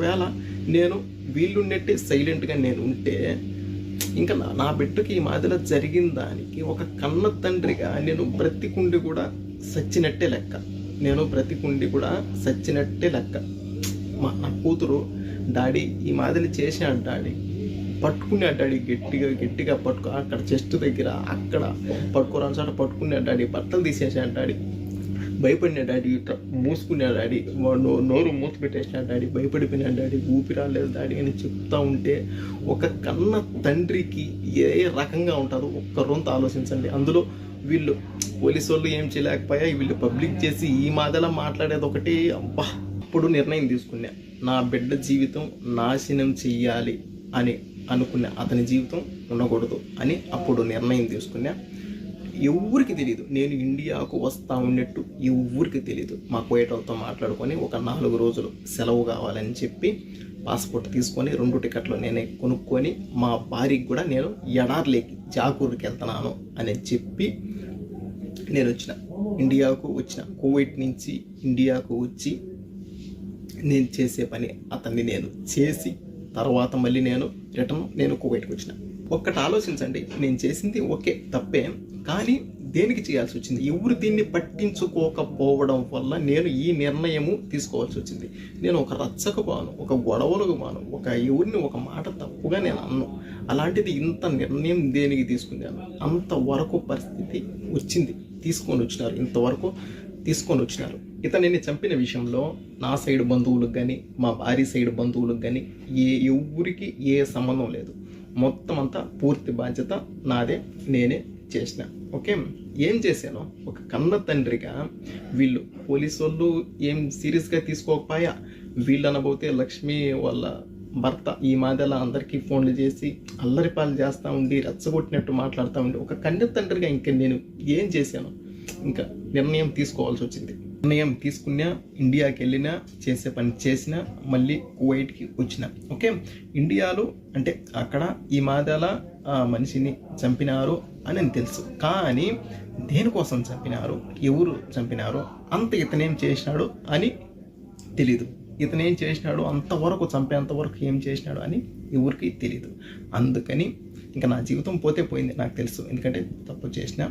ఒకవేళ నేను వీళ్ళున్నట్టే సైలెంట్గా నేను ఉంటే ఇంకా నా నా బిడ్డకి ఈ మాదిరిలో జరిగిన దానికి ఒక కన్న తండ్రిగా నేను బ్రతికుండి కూడా సచ్చినట్టే లెక్క. నేను బ్రతికుండి కూడా సచ్చినట్టే లెక్క. మా నా కూతురు డాడీ ఈ మాదిరి చేశాడు డాడీ. పట్టుకుని డాడీ గట్టిగా గట్టిగా పట్టుకో అక్కడ చెస్ట్ దగ్గర అక్కడ పట్టుకోరాని చోట పట్టుకుని డాడీ బట్టలు తీసేసాడు డాడీ. భయపడిన డాడీ ఇట్లా మూసుకున్నాడు డాడీ. వాడు నోరు మూసి పెట్టేసినా డాడీ. భయపడిపోయినా డాడీ. ఊపి రాలేదు డాడీ అని చెప్తా ఉంటే ఒక కన్న తండ్రికి ఏ రకంగా ఉంటుందో ఒక్క రొంత ఆలోచించండి. అందులో వీళ్ళు పోలీసు వాళ్ళు ఏం చేయలేకపోయా వీళ్ళు పబ్లిక్ చేసి ఈ మాదలా మాట్లాడేది ఒకటి అబ్బా! అప్పుడు నిర్ణయం తీసుకున్నా. నా బిడ్డ జీవితం నాశనం చెయ్యాలి అని అనుకున్న అతని జీవితం ఉండకూడదు అని అప్పుడు నిర్ణయం తీసుకున్నా. ఎవరికి తెలియదు నేను ఇండియాకు వస్తా ఉన్నట్టు ఎవరికి తెలియదు మా కోయటోళ్ళతో మాట్లాడుకొని ఒక నాలుగు రోజులు సెలవు కావాలని చెప్పి పాస్పోర్ట్ తీసుకొని రెండు టికెట్లు నేనే కొనుక్కొని మా భార్యకి కూడా నేను ఎడార్లేకి జాకూర్కి వెళ్తున్నాను అని చెప్పి నేను వచ్చిన. ఇండియాకు వచ్చిన. కువైట్ నుంచి ఇండియాకు వచ్చి నేను చేసే పని అతన్ని నేను చేసి తర్వాత మళ్ళీ నేను రిటర్న్ నేను కువైట్కి వచ్చిన. ఒక్కటి ఆలోచించండి. నేను చేసింది ఓకే తప్పే. కానీ దేనికి చేయాల్సి వచ్చింది? ఎవరు దీన్ని పట్టించుకోకపోవడం వల్ల నేను ఈ నిర్ణయము తీసుకోవాల్సి వచ్చింది. నేను ఒక రచ్చకు బాను ఒక గొడవలకు బాను ఒక ఎవరిని ఒక మాట తప్పుగా నేను అన్ను. అలాంటిది ఇంత నిర్ణయం దేనికి తీసుకున్నాను? అంతవరకు పరిస్థితి వచ్చింది. తీసుకొని వచ్చినారు. ఇంతవరకు తీసుకొని వచ్చినారు. ఇతనిని చంపిన విషయంలో నా సైడ్ బంధువులకు కానీ మా భార్య సైడ్ బంధువులకు కానీ ఏ ఎవరికి ఏ సంబంధం లేదు. మొత్తం అంతా పూర్తి బాధ్యత నాదే నేనే చేసిన. ఓకే? ఏం చేశాను ఒక కన్న తండ్రిగా వీళ్ళు పోలీసు వాళ్ళు ఏం సీరియస్గా తీసుకోకపోయా? వీళ్ళు అనబోతే లక్ష్మి వాళ్ళ భర్త ఈ మాదల అందరికీ ఫోన్లు చేసి అల్లరిపాలు చేస్తూ ఉండి రెచ్చగొట్టినట్టు మాట్లాడుతూ ఉండి ఒక కన్య తండ్రిగా ఇంకా నేను ఏం చేశాను ఇంకా నిర్ణయం తీసుకోవాల్సి వచ్చింది. నిర్ణయం తీసుకున్నా ఇండియాకి వెళ్ళినా చేసే పని చేసినా మళ్ళీ కువైట్కి వచ్చిన. ఓకే? ఇండియాలో అంటే అక్కడ ఈ మాదాల ఆ మనిషిని చంపినారు అని తెలుసు. కానీ దేనికోసం చంపినారు? ఎవరు చంపినారు? అంత ఇతనేం చేసినాడు అని తెలీదు. ఇతను ఏం చేసినాడు? అంతవరకు చంపేంతవరకు ఏం చేసినాడు అని ఎవరికి తెలియదు అందుకని ఇంకా నా జీవితం పోతే పోయింది నాకు తెలుసు. ఎందుకంటే తప్పు చేసిన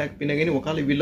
කැවිලක් පිනගෙන වකාල විල්ල